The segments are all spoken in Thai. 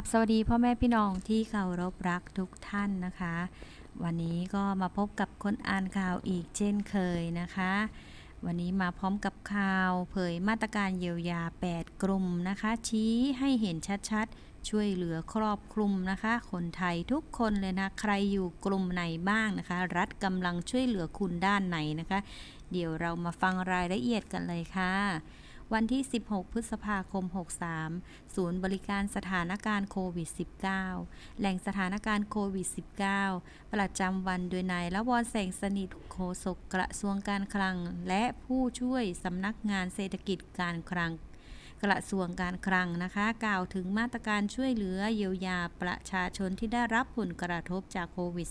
บสวัสดีพ่อแม่พี่น้องที่เคารพรักทุกท่านนะคะ วันนี้ก็มาพบกับคนอ่านข่าวอีกเช่นเคยนะคะ วันนี้มาพร้อมกับข่าวเผยมาตรการเยียวยา 8 กลุ่มนะคะ ชี้ให้เห็นชัดๆ ช่วยเหลือครอบคลุมนะคะ คนไทยทุกคนเลยนะ ใครอยู่กลุ่มไหนบ้างนะคะ รัฐกำลังช่วยเหลือคุณด้านไหนนะคะ เดี๋ยวเรามาฟังรายละเอียดกันเลยค่ะ วันที่ 16 พฤษภาคม 63 ศูนย์บริการสถานการณ์โควิด -19 แหล่งสถานการณ์โควิด -19 ประจำวันโดยนายละวรแสงสนิทโฆษกกระทรวงการคลัง และผู้ช่วยสำนักงานเศรษฐกิจการคลัง กระทรวงการคลังนะคะ กล่าวถึงมาตรการช่วยเหลือเยียวยาประชาชนที่ได้รับผลกระทบจากโควิด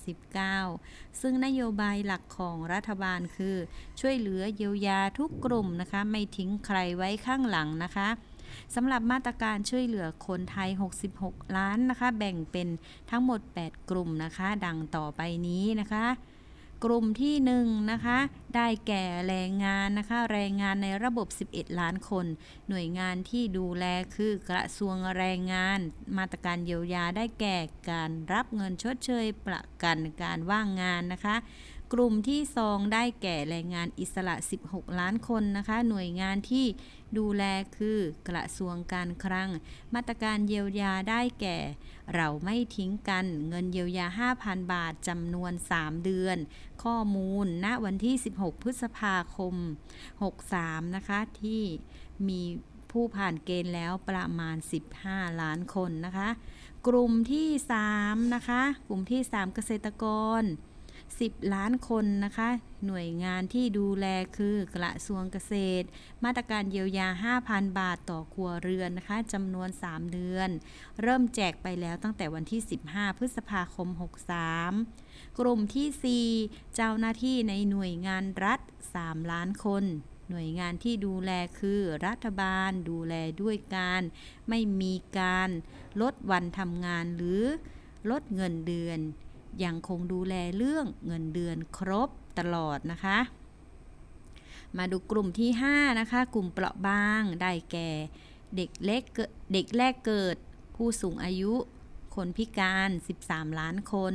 -19 ซึ่งนโยบายหลักของรัฐบาลคือ ช่วยเหลือเยียวยาทุกกลุ่มนะคะ ไม่ทิ้งใครไว้ข้างหลังนะคะสำหรับมาตรการช่วยเหลือคนไทย 66 ล้านนะคะ แบ่งเป็นทั้งหมด 8 กลุ่มนะคะ ดังต่อไปนี้นะคะ กลุ่มที่1นงนะคะ ได้แก่แรงงานนะคะ แรงงานในระบบ 11 ล้านคน หน่วยงานที่ดูแลคือกระทรวงแรงงาน มาตรการเยียวยาได้แก่การรับเงินชดเชยประกันการว่างงานนะคะ กลุ่มที่2ได้แก่แรงงานอิสระ 16 ล้านคนนะคะ หน่วยงานที่ดูแลคือกระทรวงการคลัง มาตรการเยียวยาได้แก่ เราไม่ทิ้งกันเงินเยียวยา 5,000 บาทจำนวน 3 เดือน ข้อมูลณวันที่ 16 พฤษภาคม 63 นะคะ ที่มีผู้ผ่านเกณฑ์แล้วประมาณ 15 ล้านคนนะคะ กลุ่มที่ 3 นะคะ กลุ่มที่ 3 เกษตรกร 10 ล้านคนนะคะ หน่วยงานที่ดูแลคือกระทรวงเกษตร มาตรการเยียวยา 5,000 บาทต่อครัวเรือนนะคะจำนวน 3 เดือน เริ่มแจกไปแล้วตั้งแต่วันที่ 15 พฤษภาคม 63 กลุ่มที่ 4 เจ้าหน้าที่ในหน่วยงานรัฐ 3 ล้านคนหน่วยงานที่ดูแลคือรัฐบาลดูแลด้วยการ ไม่มีการลดวันทำงานหรือลดเงินเดือน ยังคงดูแลเรื่องเงินเดือนครบตลอดนะคะ มาดูกลุ่มที่ 5 นะคะ กลุ่มเปราะบางได้แก่เด็กเล็กเดเด็กแรกเกิด ผู้สูงอายุ คนพิการ 13 ล้านคน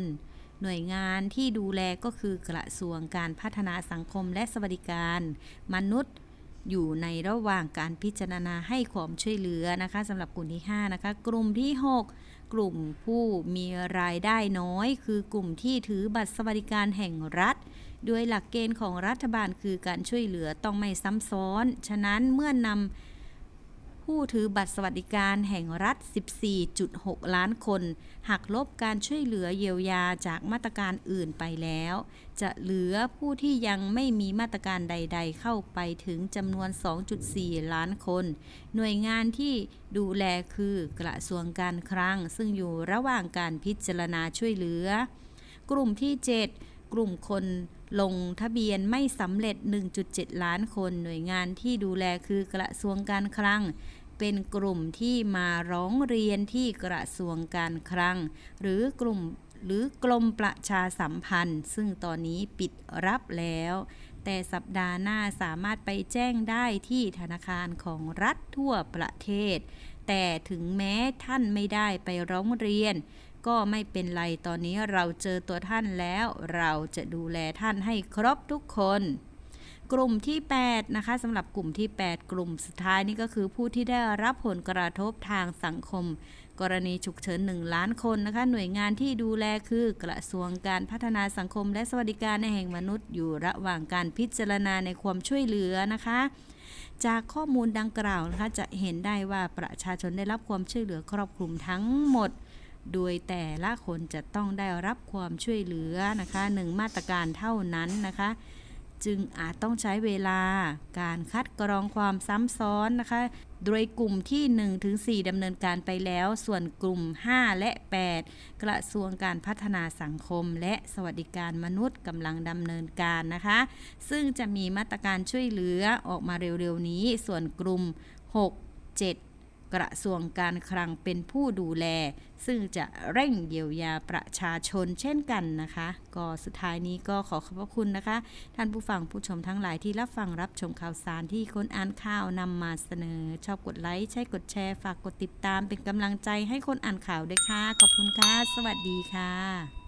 หน่วยงานที่ดูแลก็คือกระทรวงการพัฒนาสังคมและสวัสดิการ มนุษย์อยู่ในระหว่างการพิจารณาให้ความช่วยเหลือนะคะสำหรับกลุ่มที่ 5 นะคะ กลุ่มที่ 6 กลุ่มผู้มีรายได้น้อย คือกลุ่มที่ถือบัตรสวัสดิการแห่งรัฐด้วยหลักเกณฑ์ของรัฐบาลคือการช่วยเหลือต้องไม่ซ้ำซ้อน ฉะนั้นเมื่อนำ ผู้ถือบัตรสวัสดิการแห่งรัฐ 14.6 ล้านคน หักลบการช่วยเหลือเยียวยาจากมาตรการอื่นไปแล้ว จะเหลือผู้ที่ยังไม่มีมาตรการใด ๆ เข้าไปถึงจำนวน 2.4 ล้านคน หน่วยงานที่ดูแลคือกระทรวงการคลัง ซึ่งอยู่ระหว่างการพิจารณาช่วยเหลือ กลุ่มที่ 7 กลุ่มคน ลงทะเบียนไม่สำเร็จ 1.7 ล้านคนหน่วยงานที่ดูแลคือกระทรวงการคลัง เป็นกลุ่มที่มาร้องเรียนที่กระทรวงการคลัง หรือกลุ่มหรือกรมประชาสัมพันธ์ ซึ่งตอนนี้ปิดรับแล้ว แต่สัปดาห์หน้าสามารถไปแจ้งได้ที่ธนาคารของรัฐทั่วประเทศ แต่ถึงแม้ท่านไม่ได้ไปร้องเรียน ก็ไม่เป็นไรตอนนี้เราเจอตัวท่านแล้ว เราจะดูแลท่านให้ครบทุกคน กลุ่มที่8นะคะสำหรับกลุ่มที่ 8 กลุ่มสุดท้ายนี่ก็คือผู้ที่ได้รับผลกระทบทางสังคม กรณีฉุกเฉิน 1 ล้านคนนะคะ หน่วยงานที่ดูแลคือกระทรวงการพัฒนาสังคม และสวัสดิการในแห่งมนุษย์อยู่ระหว่างการพิจารณาในความช่วยเหลือนะคะจากข้อมูลดังกล่าวนะคะจะเห็นได้ว่าประชาชนได้รับความช่วยเหลือครอบคลุมทั้งหมด โดยแต่ละคนจะต้องได้รับความช่วยเหลือนะคะหนึ่งมาตรการเท่านั้นนะคะ จึงอาจต้องใช้เวลาการคัดกรองความซ้ำซ้อนนะคะ โดยกลุ่มที่1ถึง4ดำเนินการไปแล้ว ส่วนกลุ่ม 5 และ 8 กระทรวงการพัฒนาสังคม และสวัสดิการมนุษย์กำลังดำเนินการนะคะ ซึ่งจะมีมาตรการช่วยเหลือออกมาเร็วๆนี้ ส่วนกลุ่ม 6 7 กระทรวงการคลังเป็นผู้ดูแล ซึ่งจะเร่งเยียวยาประชาชนเช่นกันนะคะ ก็สุดท้ายนี้ก็ขอขอบพระคุณนะคะ ท่านผู้ฟังผู้ชมทั้งหลายที่รับฟังรับชมข่าวสารที่คนอ่านข่าวนำมาเสนอ ชอบกดไลค์ใช่กดแชร์ ฝากกดติดตามเป็นกำลังใจให้คนอ่านข่าวด้วยค่ะ ขอบคุณค่ะ สวัสดีค่ะ